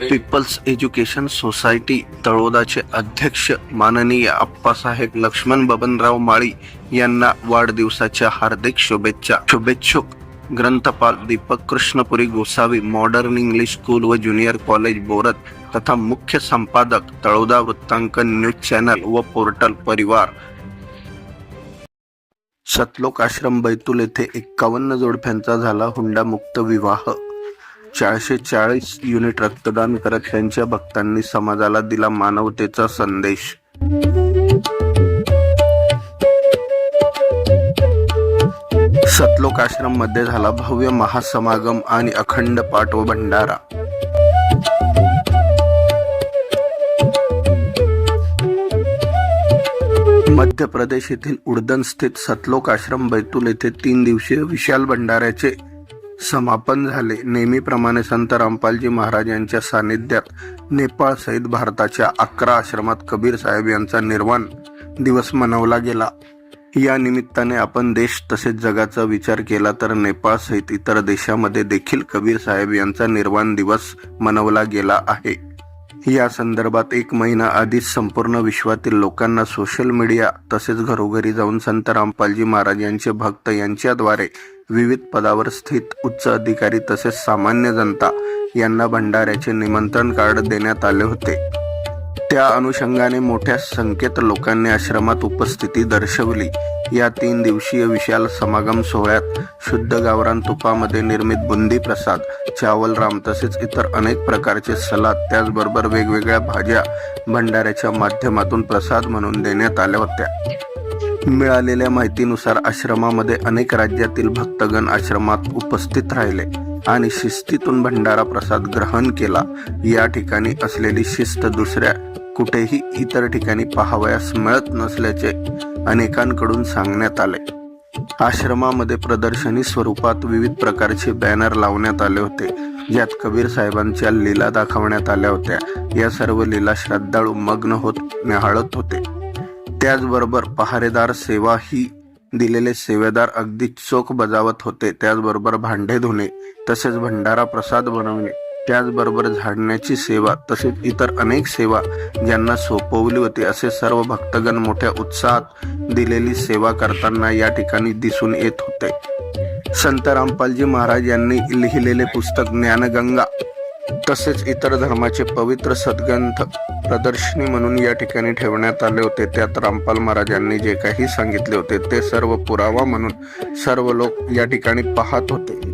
People's education society तळोदाचे अध्यक्ष माननीय आप्पासाहेब लक्ष्मण बबनराव माळी यांना वाढदिवसाच्या हार्दिक शुभेच्छा. शुभेच्छुक ग्रंथपाल Deepak Krishnapuri Gosavi modern English school व ज्युनियर कॉलेज बोरत तथा मुख्य संपादक तळोदा वृत्तांकन न्यूज चॅनल व पोर्टल परिवार. सतलोक आश्रम बैतूल येथे एक्कावन्न जोडप्यांचा झाला हुंडा मुक्त विवाह. चारशे चाळीस युनिट रक्तदान करत त्यांच्या भक्तांनी समाजाला दिला मानवतेचा संदेश. सतलोक आश्रममध्ये झाला भव्य महासमागम आणि अखंड पाठ व भंडारा मध्य प्रदेश येथील उडदन स्थित सतलोक आश्रम बैतूल येथे तीन दिवसीय विशाल भंडाऱ्याचे समापन झाले. नेहमीप्रमाणे संत रामपालजी महाराज यांच्या सानिध्यात नेपाळ सहित भारताच्या अकरा आश्रमात कबीर साहेब यांचा निर्वाण दिवस मनवला गेला. या निमित्ताने आपण देश तसेच जगाचा विचार केला तर नेपाळ सहित इतर देशामध्ये देखील कबीर साहेब यांचा निर्वाण दिवस मनवला गेला आहे. या संदर्भात एक महिना आधीच संपूर्ण विश्वातील लोकांना सोशल मीडिया तसेच घरोघरी जाऊन संत रामपालजी महाराज यांचे भक्त यांच्याद्वारे विविध पदावर स्थित उच्च अधिकारी तसेच सामान्य जनता यांना भंडाऱ्याचे निमंत्रण कार्ड देण्यात आले होते. त्या अनुषंगाने मोठ्या संख्येत लोकांनी आश्रमात उपस्थिती दर्शवली. या तीन दिवसीय विशाल समागम सोहळ्यात शुद्ध गावरान तुपामध्ये निर्मित बुंदी प्रसाद चावल राम तसेच इतर अनेक प्रकारचे सलाद त्याचबरोबर वेगवेगळ्या भाज्या भंडाऱ्याच्या माध्यमातून प्रसाद म्हणून देण्यात आल्या होत्या. मिळालेल्या माहितीनुसार आश्रमामध्ये अनेक राज्यातील भक्तगण आश्रमात उपस्थित राहिले आणि शिस्तीतून भंडारा प्रसाद ग्रहण केला. या ठिकाणी असलेली शिस्त दुसऱ्या कुठेही इतर ठिकाणी पाहावयास मिळत नसल्याचे अनेकांकडून सांगण्यात आले. आश्रमामध्ये प्रदर्शनी स्वरूपात विविध प्रकारचे बॅनर लावण्यात आले होते. ज्यात कबीर साहेबांच्या लीला दाखवण्यात आल्या होत्या. या सर्व लीला श्रद्धाळू मग्न होत निहाळत होते. त्याचबरोबर पहारेदार सेवा ही दिलेले सेवेदार अगदी चोख बजावत होते. त्याचबरोबर भांडे धुणे तसेच भंडारा प्रसाद बनवणे त्याचबरोबर झाडण्याची सेवा तसेच इतर अनेक सेवा ज्यांना सोपवली होती. असे सर्व भक्तगण मोठ्या उत्साहात दिलेली सेवा करताना या ठिकाणी दिसून येत होते. संत रामपालजी महाराज यांनी लिहिलेले पुस्तक ज्ञानगंगा तसेच इतर धर्माचे पवित्र सद्ग्रंथ प्रदर्शनी म्हणून या ठिकाणी ठेवण्यात आले होते. त्यात रामपाल महाराजांनी जे काही सांगितले होते ते सर्व पुरावा म्हणून सर्व लोक या ठिकाणी पाहत होते.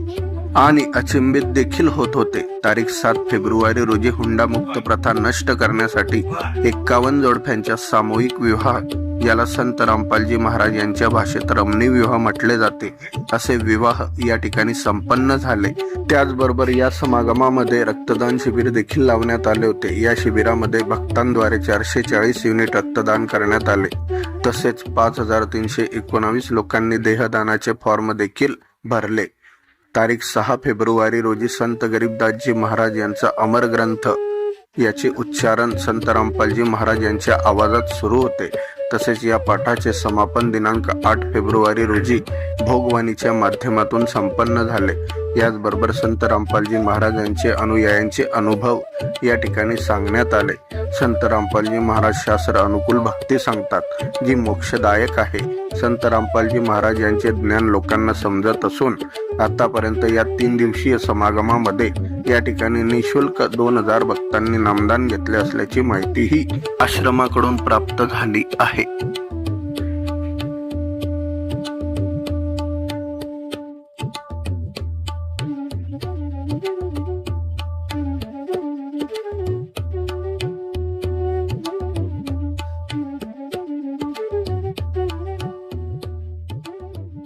आणि अचंबित देखील होत होते. तारीख सात फेब्रुवारी रोजी हुंडा मुक्त प्रथा नष्ट करण्यासाठी एक्कावन्न जोडप्यांच्या सामूहिक विवाह याला संत रामपालजी महाराज यांच्या भाषेत रमणी विवाह म्हटले जाते. असे विवाह या ठिकाणी संपन्न झाले. त्याचबरोबर या समागमामध्ये रक्तदान शिबिर देखील लावण्यात आले होते. या शिबिरामध्ये भक्तांद्वारे चारशे चाळीस युनिट रक्तदान करण्यात आले. तसेच पाच हजार तीनशे एकोणावीस लोकांनी देहदानाचे फॉर्म देखील भरले. तारीख सहा फेब्रुवारी रोजी संत गरीबदासजी महाराज यांचा अमर ग्रंथ याचे उच्चारण संत रामपालजी महाराज यांच्या आवाजात सुरू होते. तसेच या पाठाचे समापन दिनांक आठ फेब्रुवारी रोजी भोगवाणीच्या माध्यमातून संपन्न झाले. याचबरोबर संत रामपालजी महाराज यांचे अनुयायांचे अनुभव या ठिकाणी सांगण्यात आले. संत रामपालजी महाराज शास्त्र अनुकूल भक्ती सांगतात जी मोक्षदायक आहे. संत रामपालजी महाराज यांचे ज्ञान लोकांना समजत असून आतापर्यंत या तीन दिवसीय समागमामध्ये या ठिकाणी निशुल्क दोन हजार भक्तांनी नामदान घेतले असल्याची माहितीही आश्रमाकडून प्राप्त झाली आहे.